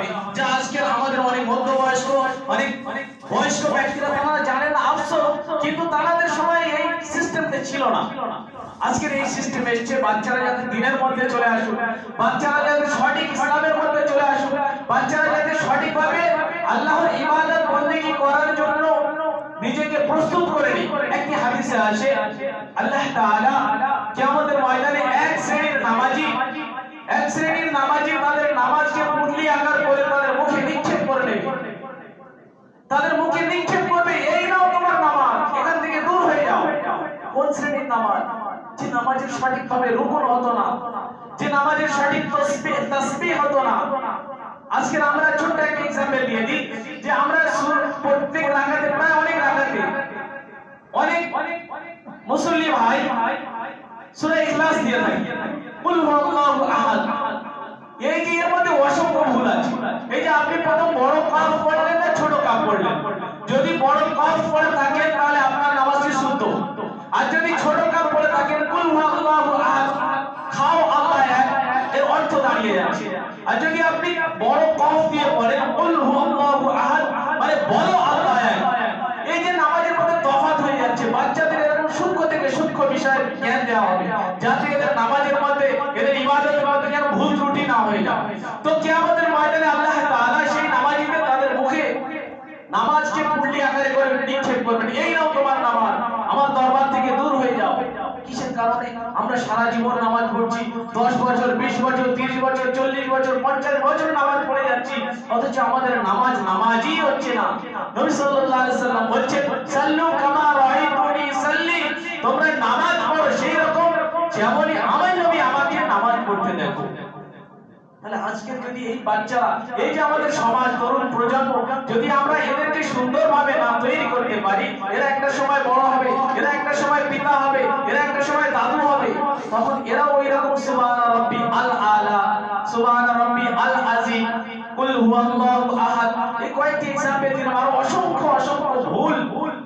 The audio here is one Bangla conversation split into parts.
হবে যা আজকের আমাদের অনেক মধ্যবয়স্ক, অনেক বয়স্ক ব্যক্তিরা তারা জানেন না, আফসোস, কিন্তু তাদের সময় এই সিস্টেমটা ছিল না। আজকের এই সিস্টেম এসছে, বাচ্চারা যাতে দিনের মধ্যে চলে আসুক, বাচ্চারা যাতে সঠিক ইসলামের মধ্যে চলে আসুক, বাচ্চারা যাতে সঠিকভাবে আল্লাহর ইবাদত বন্দেগী করার জন্য নিজেকে প্রস্তুত করে নি একটি হাদিসে আসে, আল্লাহ তাআলা কিয়ামতের ময়দানে এক শ্রেণির নামাজি এক শ্রেণির নামাজি তাদের নামাজকে পুটলি আকার করে তাদের মুখে নিক্ষেপ করে নেবে। তাদের মুখে নিক্ষেপ করবে, এই নাও তোমার নামাজ, এখান থেকে দূর হয়ে যাও। কোন শ্রেণির নামাজ? যে নামাজের সঠিকভাবে রুকুন হতো না, যে নামাজের সঠিক তসবিহ হতো না। আজকে আমরা ছোট্ট একটা এক্সাম্পল দিয়ে দিই, যে আমরা প্রত্যেক রাকাতে, প্রায় অনেক রাকাতে, অনেক মুসল্লি ভাই সূরা ইখলাস দিয়ে থাকি। এই যে এর মধ্যে অসংখ্য ভুল আছে। এই যে আপনি প্রথম বড় কাপ পড়লেন না, ছোট কাপ পড়লেন যদি বড় কাপ পড়ে থাকেন, তাহলে আপনার নামাজটি শুদ্ধ। আর যদি ছোট কাপ পড়ে থাকেন, কুল হুয়াল্লাহু আহাদ। খাও আল্লাহ এক। এর অর্থ দাঁড়িয়ে যাচ্ছে। আর যদি আপনি বড় কফ দিয়ে পড়েন কুল হুয়াল্লাহু আহাদ মানে বলো আল্লাহ এক। এই যে নামাজের মধ্যে তফাৎ হয়ে যাচ্ছে। বাচ্চাদের এরকম সূক্ষ্ম থেকে সূক্ষ্ম বিষয়ের জ্ঞান দেওয়া হবে। যাতে এদের নামাজের মধ্যে এদের ইবাদতের মধ্যে যেন ভুল ত্রুটি না হয়ে যায় তো কিয়ামতের ময়দানে আল্লাহ তাআলা সেই নামাজীদের তাদের মুখে নামাজকে পুটলি আকারে করে নিক্ষেপ করবেন এই নাও তোমার নামাজ আমার দরবার থেকে দূর হয়ে যাও কিসের আমরা সারা জীবন নামাজ পড়ছি, দশ বছর, বিশ বছর, তিরিশ বছর, চল্লিশ বছর, পঞ্চাশ বছর নামাজ পড়ে যাচ্ছি। অথচ আমাদের নামাজ নামাজই হচ্ছে না। আমাকে নামাজ আজকে যদি এই এই যে আমাদের সমাজ প্রজন্ম, যদি আমরা এদেরকে সুন্দরভাবে না তৈরি করতে পারি, এরা একটা সময় বড় হবে। একটা সময় পিতা হবে, এরা একটা সময় দাদু হবে। তখন এরা ওই রকম সুবহান রাব্বি আল আলা সুবহান রাব্বি আল আজিম কুল হুয়াল্লাহু আহাদ। এই কয়েকটি এক্সাম্পল দিলাম আরও অসংখ্য অসংখ্য ভুল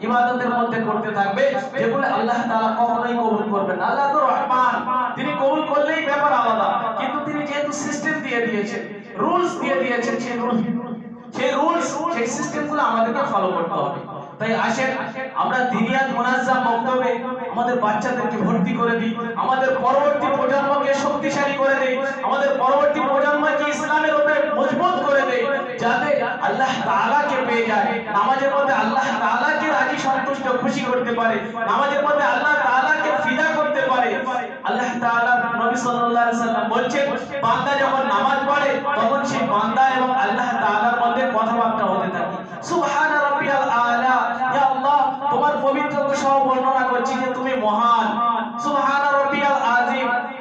ইবাদতের মধ্যে করতে থাকবে, যেগুলো আল্লাহ তাআলা কখনোই কবুল করবেন না। আল্লাহ তো রহমান। তিনি কবুল করলেই ব্যাপার আলাদা। কিন্তু তিনি যেহেতু সিস্টেম দিয়ে দিয়েছেন রুলস দিয়ে দিয়েছেন, সেই রুলস সেই রুলস সেই সিস্টেমগুলো আমাদেরকে ফলো করতে হবে। তাই আসেন, আমরা দিনিয়াত মুনাজ্জাম বক্তব্যে আমাদের বাচ্চাদেরকে ভর্তি করে দিই। আমাদের পরবর্তী প্রজন্মকে শক্তিশালী করে দেই। আমাদের পরবর্তী প্রজন্মকে ইসলামের উপরে মজবুত করে দেই, যাতে আল্লাহ তাআলাকে পেয়ে যায়। নামাজের মধ্যে আল্লাহ তাআলাকে রাজি, সন্তুষ্ট, খুশি করতে পারে। নামাজের মধ্যে আল্লাহ তাআলাকে ফিদা করতে পারে। আল্লাহ তাআলা নবী সাল্লাল্লাহু আলাইহি সাল্লাম বলছেন, বান্দা যখন নামাজ পড়ে, তখন সেই বান্দা এবং আল্লাহ তাআলার মধ্যে কথাবার্তা হতে থাকে। সুবহান সহ বর্ণনা করছি যে তুমি মহান। সুবহান রাব্বিয়াল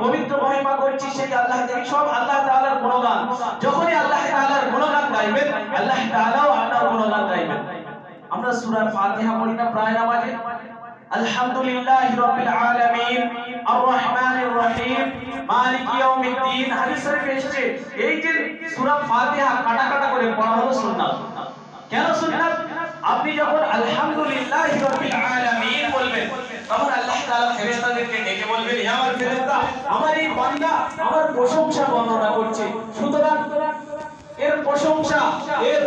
পবিত্র মহিমা করছি সেই আল্লাহ সব আল্লাহ তাআলার গুণগান। যখনই আল্লাহ তাআলার গুণগান গাইবেন, আল্লাহ তাআলাও আপনার গুণগান গাইবেন। আমরা সূরা ফাতিহা পড়ি না, প্রায় নামাজে? আলহামদুলিল্লাহ আলামিন। আর রহমানির রহিম মালিক হাদিস এই যে সূরা ফাতিহা কাটা কাটা করে পড়া হলো সুন্নাত। কেন সুন্নাত? আপনি যখন আলহামদুলিল্লাহ রাব্বিল আলামিন বলবেন, তখন আল্লাহ তাআলা ফেরেশতাদেরকে ডেকে বলবেন হে আমার ফেরেশতা, আমার এই বান্দা আমার প্রশংসা বর্ণনা করছে। সুতরাং এর প্রশংসা, এর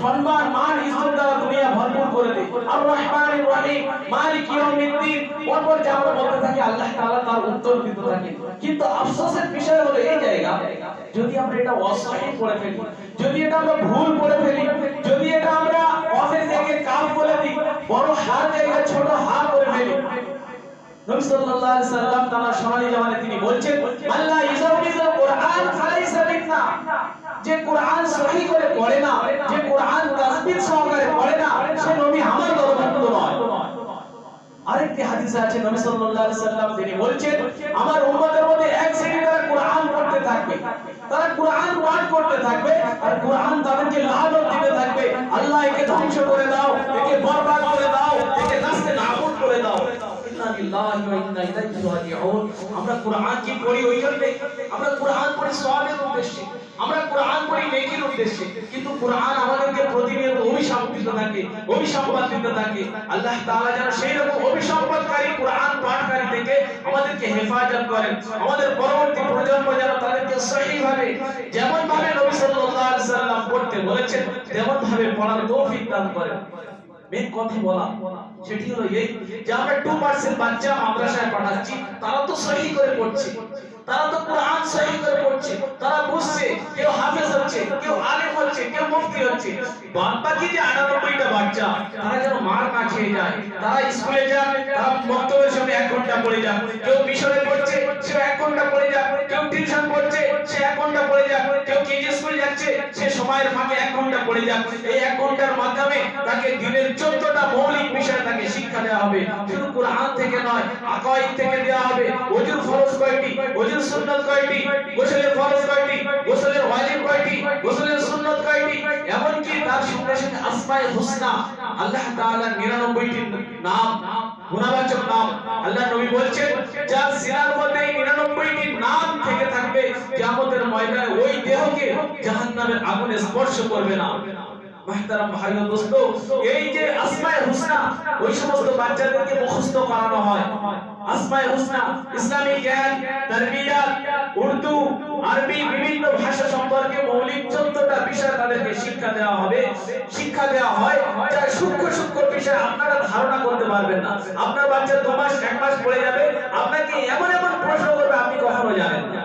সম্মান, মান ইজ্জত দ্বারা দুনিয়া ভরপুর করে দে আর রহমানির রহিম, মালিক ইয়াউমিদ্দিন। পরপর যা আমরা বলতে থাকি, আল্লাহ তাআলা তার উত্তর দিতে থাকে কিন্তু আফসোসের বিষয় হলো এই জায়গা যদি আমরা এটা অসহি করে ফেলি, যদি এটা আমরা ভুল করে ফেলি, যদি এটা আমরা অফের জায়গায় কাম করে দিই বড় হার জায়গায় ছোট হার করে ফেলি। নবী সাল্লাল্লাহু আলাইহি সাল্লাম তার সোনালী জামানে তিনি বলছেন, আল্লাহ ইজাবিজা কোরআন খালাইসা লিখনা যে কোরআন সহি করে পড়ে না, যে কোরআন তাসবিহ সহকারে পড়ে না, সে নবী আমার দলভুক্ত নয়। আরেকটি হাদিসে আছে, নবী সাল্লাল্লাহু আলাইহি সাল্লাম তিনি বলছেন, আমার উম্মতের মধ্যে এক শ্রেণি তারা কোরআন পড়তে থাকবে তারা কোরআন পাঠ করতে থাকবে আর কোরআন তাদেরকে লাভ দিতে থাকবে। আল্লাহ একে ধ্বংস করে দাও, একে বরবাদ করে দাও একে নাস্তে নাবুদ করে দাও ইন্না লিল্লাহি আমরা কোরআন কি পড়ি ওই জন্য? আমরা কোরআন পড়ি সওয়াবের উদ্দেশ্যে। আমরা কোরআন পড়ি নেকির উদ্দেশ্যে। কিন্তু কোরআন আমাদেরকে প্রতিনিয়ত অভিশাপ থাকে অভিসম্পাদ দিতে থাকে। আল্লাহ তাআলা যেন সেই রকম অভিসম্পাদকারী কোরআন পাঠকারী থেকে আমাদেরকে হেফাজত করেন। আমাদের পরবর্তী প্রজন্ম যেন তাদেরকে সহিভাবে যেমন ভাবে নবী সাল্লাল্লাহু পড়তে বলেছেন তেমন ভাবে পড়ার তৌফিক দান করেন। মেন কথা বলা, সেটি হলো এই যে আমরা টু পার্সেন্ট বাচ্চা মাদ্রাসায় পাঠাচ্ছি, তারা তো সহি করে পড়ছে, তারা তো কোরআন সহি করে পড়ছে, তারা বুঝছে, কেউ হাফেজ হচ্ছে, কেউ আলেম হচ্ছে কেউ মুফতি হচ্ছে। বাদ বাকি যে 98টা বাচ্চা, তারা যেন মার খেয়ে যায়। তারা স্কুলে যায় তারা বক্তব্যের সময় এক ঘণ্টা পড়ে যায় কেউ মিশনে পড়ছে, সে এক ঘণ্টা পড়ে যায় কেউ টিউশন পড়ছে, সে এক ঘণ্টা পড়ে যায় কেউ কেজি স্কুল যাচ্ছে, সে সময়ের ফাঁকে এক ঘণ্টা পড়ে যায় এই এক ঘণ্টার মাধ্যমে তাকে দিনের চোদ্দটা মৌলিক বিষয় তাকে শিক্ষা দেওয়া হবে। শুধু কোরআন থেকে নয় আকাইদ থেকে দেওয়া হবে। ওজুর ফরজ কয়টি? ওজুর সুন্নাত কয়টি? গোসলের ফরজ কয়টি? গোসলের ওয়াজিব কয়টি? গোসলের সুন্নাত কয়টি এমনকি তার সঙ্গে সঙ্গে আসমায় হুসনা, আল্লাহ তাআলার 99টি নাম, গুণবাচক নাম, আল্লাহ নবী বলছেন, যার সিনার মধ্যে এই 99টি নাম থেকে থাকবে, কিয়ামতের ময়দানে ওই দেহকে জাহান্নামের আগুনে স্পর্শ করবে না। বিভিন্ন ভাষা সম্পর্কে মৌলিক 14টা বিষয় শিক্ষা দেওয়া হবে। শিক্ষা দেওয়া হয় যা সূক্ষ্ম সূক্ষ্ম বিষয় আপনারা ধারণা করতে পারবেন না। আপনার বাচ্চা দু মাস, এক মাস পড়ে যাবে, আপনাকে এমন এমন প্রশ্ন করবে, আপনি কখনো জানেন না।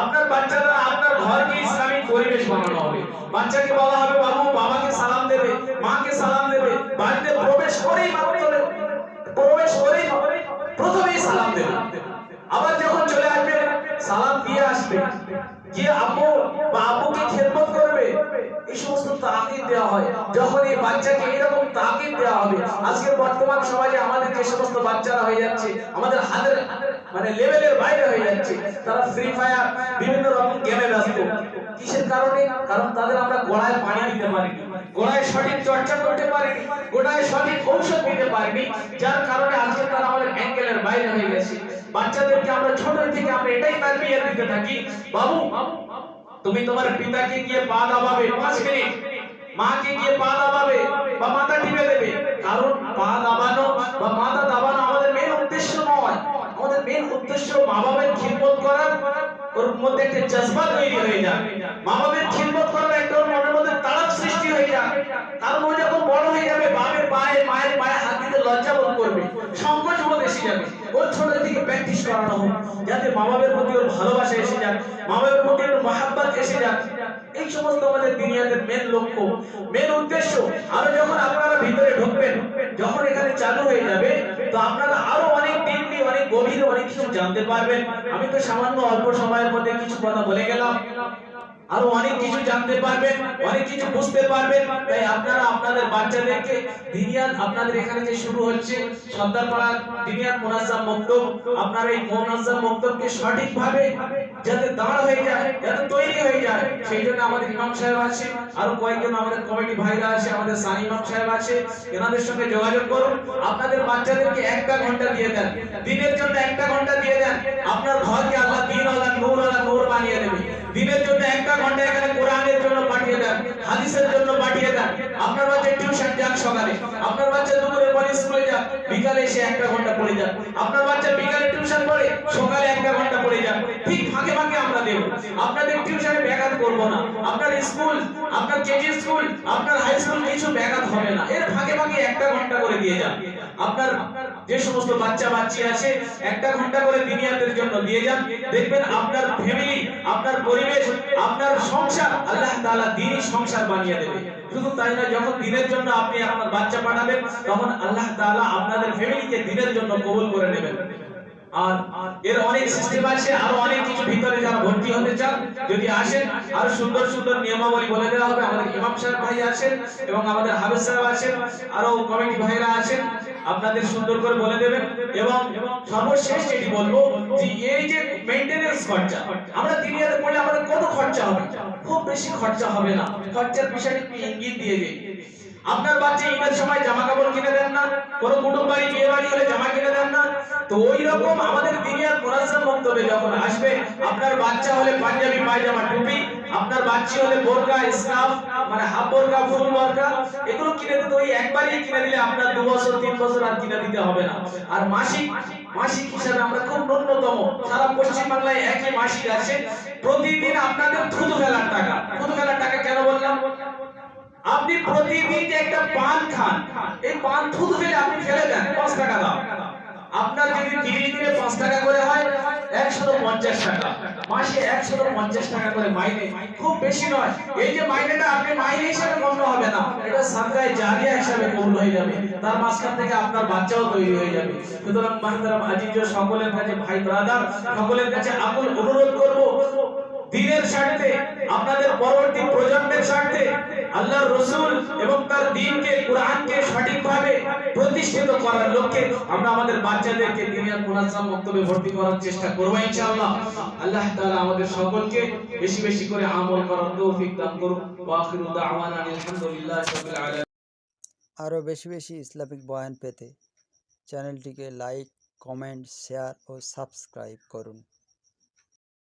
আপনার বাচ্চারা আপনার ঘরকে ইসলামিক পরিবেশ বানানো হবে। বাচ্চাকে বলা হবে, বাবু, বাবাকে সালাম দেবে, মাকে সালাম দেবে। বাড়িতে প্রবেশ করেই প্রবেশ করেই প্রথমেই সালাম দেবে। আবার যখন চলে আসবে, সালাম দিয়ে আসবে। গিয়ে আব্বু বা আব্বুকে খেদমত করবে। এই সমস্ত তাকিদ দেওয়া হয়। যখন এই বাচ্চাকে এরকম তাকিদ দেওয়া হবে, আজকে বর্তমান সমাজে আমাদের যে সমস্ত বাচ্চারা হয়ে যাচ্ছে, আমাদের হাতের মানে লেভেলের বাইরে হয়ে যাচ্ছে। তারা ফ্রি ফায়ার বিভিন্ন রকম গেমে ব্যস্ত। কিসের কারণে? কারণ তাদের আমরা গোড়ায় পানি দিতে পারিনি। গোড়ায় সঠিক চর্চা করতে পারিনি। গোড়ায় সঠিক ঔষধ দিতে পারিনি। যার কারণে আজকে তারা আমাদের অ্যাঙ্গেলের বাইরে হয়ে গেছে। বাচ্চাদেরকে আমরা ছোট থেকে আমরা এটাই তারবিয়া দিতে থাকি। বাবু, তুমি তোমার পিতাকে গিয়ে পা দাবাবে পাঁচ মিনিট। মাকে গিয়ে পা দাবাবে বা মাথা টিপে দেবে। কারণ পা দাবানো বা মাথা দাবানো আমাদের মেন উদ্দেশ্য নয়। উদ্দেশ্য মা বাবার খিদমত করার, ওর মধ্যে একটা জজবা তৈরি হয়ে যায় মা বাবার খিদমত করার একটা ওর মনের মধ্যে তাড়াপ সৃষ্টি হয়ে যায় কারণ ও যখন বড় হয়ে যাবে বাবার পায়ে, মায়ের পায়ে হাত দিতে লজ্জা বোধ করবে, সংকোচ বোধ এসে যাবে। ওর ছোট থেকে প্র্যাকটিস করানো হোক, যাতে মা বাবার প্রতি ওর ভালোবাসা এসে যাক মা বাবার প্রতি ওর মহাব্বত এসে যাক। এই সমস্ত আমাদের দুনিয়াতে মেন লক্ষ্য। মেন উদ্দেশ্য, আরও যখন আপনারা ভিতরে ঢুকবেন, যখন এখানে চালু হয়ে যাবে, তো আপনারা আরও অনেক দিনটি অনেক গভীরে অনেক কিছু জানতে পারবেন। আমি তো সামান্য অল্প সময়ের মধ্যে কিছু কথা বলে গেলাম। আরও অনেক কিছু জানতে পারবেন, অনেক কিছু বুঝতে পারবেন। তাই আপনারা আপনাদের বাচ্চাদেরকে দিনিয়াত আপনাদের এখানে যে শুরু হচ্ছে, সর্দারপাড়া দিনিয়াত মুনাজ্জাম মক্তব আপনারা এই মুনাজ্জাম মক্তবকে সঠিকভাবে যাতে দাঁড় হয়ে যায়, যাতে তৈরি হয়ে যায়, সেই জন্য আমাদের ইমাম সাহেব আছে, আরও কয়েকজন আমাদের কমিটি ভাইরা আছে, আমাদের সানি ইমাম সাহেব আছে, এনাদের সঙ্গে যোগাযোগ করুন। আপনাদের বাচ্চাদেরকে একটা ঘণ্টা দিয়ে দেন, দিনের জন্য একটা ঘণ্টা দিয়ে দেন। আপনার ঘরকে আল্লাহ দিন আল্লাহ নূর আল্লাহ নূর বানিয়ে দেবে। দিনের জন্য একটা ঘণ্টা এখানে কোরআনের জন্য পাঠিয়ে দেন হাদিসের জন্য পাঠিয়ে দেন। আপনার বাচ্চা টিউশন যান সকালে। আপনার বাচ্চা দুপুরে পরে স্কুলে যান বিকালে এসে একটা ঘণ্টা পড়ে যান আপনার বাচ্চা বিকালে টিউশন পড়ে, সকালে একটা ঘণ্টা পড়ে যাক। ঠিক ফাঁকে ফাঁকে আমরা দেব। আপনাদের টিউশনে ব্যাঘাত করব না। আপনার স্কুল, আপনার কেজি স্কুল, আপনার হাই স্কুল কিছু ব্যাঘাত হবে না। এর ফাঁকে ফাঁকে একটা ঘণ্টা করে দিয়ে যান। আপনার যে সমস্ত বাচ্চা বাচ্চি আছে, একটা ঘণ্টা করে দুনিয়াতের জন্য দিয়ে যান। দেখবেন আপনার ফ্যামিলি আপনার পরিবেশ, আপনার সংসার, আল্লাহ তাআলা দিনই সংসার বানিয়ে দেবে। শুধু তাই না যখন দিনের জন্য আপনি আপনার বাচ্চা পাঠাবেন তখন আল্লাহ তাআলা আপনাদের ফ্যামিলিকে দিনের জন্য কবুল করে নেবেন। আর এর অনেক সিস্টেম আছে, আরও অনেক কিছু ভিতরে যারা ভর্তি হতে চান, যদি আসেন, আর সুন্দর সুন্দর নিয়মাবলী বলে দেওয়া হবে। আমাদের ইমাম সাহেব ভাই আছেন এবং আমাদের হাবেজ সাহেব আছেন, আরও কমিটি ভাইরা আছেন। আপনাদের সুন্দর করে বলে দেবেন এবং সর্বশেষ যেটি বলব যে এই যে মেইনটেনেন্স খরচা, আমরা দিনিয়াতে পড়লে আমাদের কত খরচা হবে? খুব বেশি খরচা হবে না। খরচার বিষয়টি ইঙ্গিত দিয়ে দিই। আপনার বাচ্চা ঈদের সময় জামা কাপড় কিনে দেন না, কোনো কুটুম বাড়ি, বিয়ে বাড়ি হলে জামা কিনে দেন না। তো ওই রকম আমাদের দিনিয়ার মুনাজ্জাম মন্তব্যে যখন আসবে, আপনার বাচ্চা হলে পাঞ্জাবি, পায়জামা, টুপি আপনার বাচ্চা হলে বোরকা, স্কার্ফ মানে হাফ বোরকা, ফুল বোরকা, এগুলো কিনে দিতে ওই একবারই কিনে দিলে আপনার দু বছর, তিন বছর আর কিনে দিতে হবে না। আর মাসিক মাসিক হিসাবে আমরা খুব ন্যূনতম, সারা পশ্চিম বাংলায় একই মাসিক আছে। প্রতিদিন আপনাদের থুতু ফেলার টাকা। থুতু ফেলার টাকা কেন বললাম? আপনি প্রতিদিন একটা পান খান। এই পান থুতু ফেলে আপনি ফেলে দেন, পাঁচ টাকা দাও। আপনার যদি দিনে দিনে পাঁচ টাকা করে হয় মাইনে। আপনি হিসাবে হবে না। হিসাবে হয়ে যাবে। তার মাঝখান থেকে আপনার বাচ্চাও তৈরি হয়ে যাবে। সুতরাং সকলের কাছে, ভাই ব্রাদার, সকলের কাছে আকুল অনুরোধ করব দিনের স্বার্থে, আপনাদের পরবর্তী প্রজন্মের স্বার্থে আল্লাহর রসুল এবং তার দিনকে, কোরআনকে সঠিকভাবে প্রতিষ্ঠিত করার লক্ষ্যে আমরা আমাদের বাচ্চাদেরকে দিনের মুনাজ্জাম বক্তব্যে ভর্তি করার চেষ্টা করব ইনশাআল্লাহ। আল্লাহ তাআলা আমাদের সকলকে বেশি বেশি করে আমল করার তৌফিক দান করুন ওয়া আখিরু আরও বেশি বেশি ইসলামিক বয়ান পেতে চ্যানেলটিকে লাইক, কমেন্ট, শেয়ার ও সাবস্ক্রাইব করুন।